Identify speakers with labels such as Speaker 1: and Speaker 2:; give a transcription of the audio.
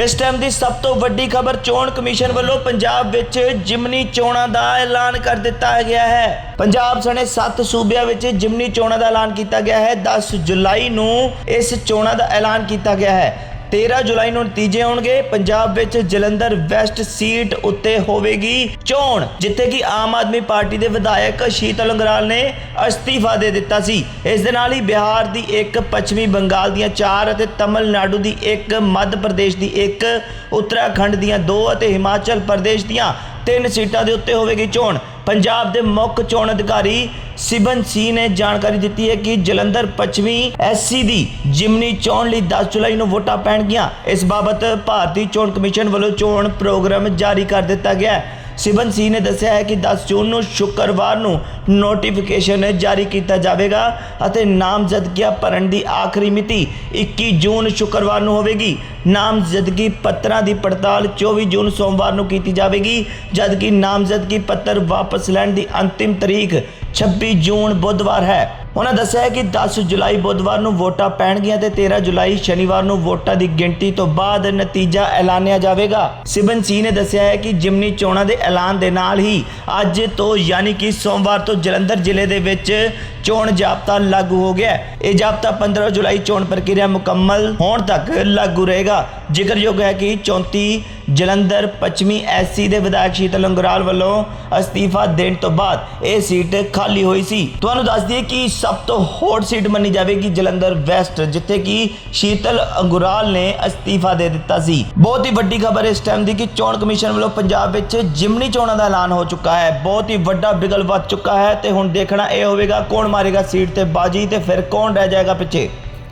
Speaker 1: ਇਸ ਟਾਈਮ ਦੀ ਸਭ ਤੋਂ ਵੱਡੀ ਖਬਰ ਚੋਣ ਕਮਿਸ਼ਨ ਵੱਲੋਂ ਪੰਜਾਬ ਵਿੱਚ ਜਿਮਨੀ ਚੋਣਾਂ ਦਾ ਐਲਾਨ ਕਰ ਦਿੱਤਾ ਗਿਆ ਹੈ। ਪੰਜਾਬ ਸਣੇ 7 ਸੂਬਿਆਂ ਵਿੱਚ ਜਿਮਨੀ ਚੋਣਾਂ ਦਾ ਐਲਾਨ ਕੀਤਾ ਗਿਆ ਹੈ। 10 ਜੁਲਾਈ ਨੂੰ ਇਸ ਚੋਣਾਂ ਦਾ ਐਲਾਨ ਕੀਤਾ ਗਿਆ ਹੈ। 13 ਜੁਲਾਈ ਨੂੰ ਨਤੀਜੇ ਆਉਣਗੇ। ਪੰਜਾਬ ਵਿੱਚ ਜਲੰਧਰ ਵੈਸਟ ਸੀਟ ਉੱਤੇ ਹੋਵੇਗੀ ਚੋਣ, ਜਿੱਥੇ ਕਿ ਆਮ ਆਦਮੀ ਪਾਰਟੀ ਦੇ ਵਿਧਾਇਕ ਸ਼ੀਤਲ ਅੰਗਰਾਲ ਨੇ ਅਸਤੀਫਾ ਦੇ ਦਿੱਤਾ ਸੀ। ਇਸ ਦੇ ਨਾਲ ਹੀ ਬਿਹਾਰ ਦੀ ਇੱਕ, ਪੱਛਮੀ ਬੰਗਾਲ ਦੀਆਂ ਚਾਰ ਅਤੇ ਤਮਿਲਨਾਡੂ ਦੀ ਇੱਕ, ਮੱਧ ਪ੍ਰਦੇਸ਼ ਦੀ ਇੱਕ, ਉੱਤਰਾਖੰਡ ਦੀਆਂ ਦੋ ਅਤੇ ਹਿਮਾਚਲ ਪ੍ਰਦੇਸ਼ ਦੀਆਂ ਤਿੰਨ ਸੀਟਾਂ ਦੇ ਉੱਤੇ ਹੋਵੇਗੀ ਚੋਣ। ਪੰਜਾਬ ਦੇ ਮੁੱਖ ਚੋਣ ਅਧਿਕਾਰੀ ਸਿਬਨ ਸੀ ਨੇ ਜਾਣਕਾਰੀ ਦਿੱਤੀ ਹੈ ਕਿ ਜਲੰਧਰ ਪੱਛਮੀ ਐਸਸੀ ਦੀ ਜਿਮਨੀ ਚੋਣ ਲਈ 10 ਜੁਲਾਈ ਨੂੰ ਵੋਟਾਂ ਪੈਣਗੀਆਂ। ਇਸ ਬਾਬਤ ਭਾਰਤੀ ਚੋਣ ਕਮਿਸ਼ਨ ਵੱਲੋਂ ਚੋਣ ਪ੍ਰੋਗਰਾਮ ਜਾਰੀ ਕਰ ਦਿੱਤਾ ਗਿਆ ਹੈ। ਸਿਬਨ ਸੀ ਨੇ ਦੱਸਿਆ ਹੈ ਕਿ 10 ਜੂਨ ਨੂੰ ਸ਼ੁੱਕਰਵਾਰ ਨੂੰ ਨੋਟੀਫਿਕੇਸ਼ਨ ਜਾਰੀ ਕੀਤਾ ਜਾਵੇਗਾ ਅਤੇ ਨਾਮਜ਼ਦਗੀਆਂ ਭਰਨ ਦੀ ਆਖਰੀ ਮਿਤੀ 21 ਜੂਨ ਸ਼ੁੱਕਰਵਾਰ ਨੂੰ ਹੋਵੇਗੀ। ਨਾਮਜ਼ਦਗੀ ਪੱਤਰਾਂ ਦੀ ਪੜਤਾਲ 24 ਜੂਨ ਸੋਮਵਾਰ ਨੂੰ ਕੀਤੀ ਜਾਵੇਗੀ, ਜਦਕਿ ਨਾਮਜ਼ਦਗੀ ਪੱਤਰ ਵਾਪਸ ਲੈਣ ਦੀ ਅੰਤਿਮ ਤਰੀਕ 26 ਜੂਨ ਬੁੱਧਵਾਰ ਹੈ। ਉਹਨਾਂ ਦੱਸਿਆ ਕਿ 10 ਜੁਲਾਈ ਬੁੱਧਵਾਰ ਨੂੰ ਵੋਟਾਂ ਪੈਣਗੀਆਂ ਤੇ 13 ਜੁਲਾਈ ਸ਼ਨੀਵਾਰ ਨੂੰ ਵੋਟਾਂ ਦੀ ਗਿਣਤੀ ਤੋਂ ਬਾਅਦ ਨਤੀਜਾ ਐਲਾਨਿਆ ਜਾਵੇਗਾ। ਸਿਬਨ ਸੀ ਨੇ ਦੱਸਿਆ ਹੈ ਕਿ ਜਿਮਨੀ ਚੋਣਾਂ ਦੇ ਐਲਾਨ ਦੇ ਨਾਲ ਹੀ ਅੱਜ ਤੋਂ ਯਾਨੀ ਕਿ ਸੋਮਵਾਰ ਤੋਂ ਜਲੰਧਰ ਜ਼ਿਲ੍ਹੇ ਦੇ ਵਿੱਚ ਚੋਣ ਜਾਬਤਾ ਲਾਗੂ ਹੋ ਗਿਆ ਹੈ। ਇਹ ਜਾਬਤਾ 15 ਜੁਲਾਈ ਚੋਣ ਪ੍ਰਕਿਰਿਆ ਮੁਕੰਮਲ ਹੋਣ ਤੱਕ ਲਾਗੂ ਰਹੇਗਾ। ਜ਼ਿਕਰਯੋਗ ਹੈ ਕਿ 34 ਜਲੰਧਰ ਪੱਛਮੀ ਐਸਸੀ ਦੇ ਵਿਧਾਇਕ ਸ਼ੀਤਲ ਅੰਗਰਾਲ ਵੱਲੋਂ ਅਸਤੀਫਾ ਦੇਣ ਤੋਂ ਬਾਅਦ ਇਹ ਸੀਟ ਖਾਲੀ ਹੋਈ ਸੀ। ਤੁਹਾਨੂੰ ਦੱਸ ਦਈਏ ਕਿ ਸਭ ਤੋਂ ਹੌਟ ਸੀਟ ਮੰਨੀ ਜਾਵੇਗੀ ਜਲੰਧਰ ਵੈਸਟ, ਜਿੱਥੇ ਕਿ ਸ਼ੀਤਲ ਅੰਗਰਾਲ ਨੇ ਅਸਤੀਫਾ ਦੇ ਦਿੱਤਾ ਸੀ। ਬਹੁਤ ਹੀ ਵੱਡੀ ਖਬਰ ਇਸ ਟਾਈਮ ਦੀ ਕਿ ਚੋਣ ਕਮਿਸ਼ਨ ਵੱਲੋਂ ਪੰਜਾਬ ਵਿੱਚ ਜਿਮਨੀ ਚੋਣਾਂ ਦਾ ਐਲਾਨ ਹੋ ਚੁੱਕਾ ਹੈ। ਬਹੁਤ ਹੀ ਵੱਡਾ ਬਿਗਲ ਵੱਧ ਚੁੱਕਾ ਹੈ ਤੇ ਹੁਣ ਦੇਖਣਾ ਇਹ ਹੋਵੇਗਾ ਕੌਣ ਮਾਰੇਗਾ ਸੀਟ ਤੇ ਬਾਜੀ ਤੇ ਫਿਰ ਕੌਣ ਰਹਿ ਜਾਏਗਾ ਪਿੱਛੇ?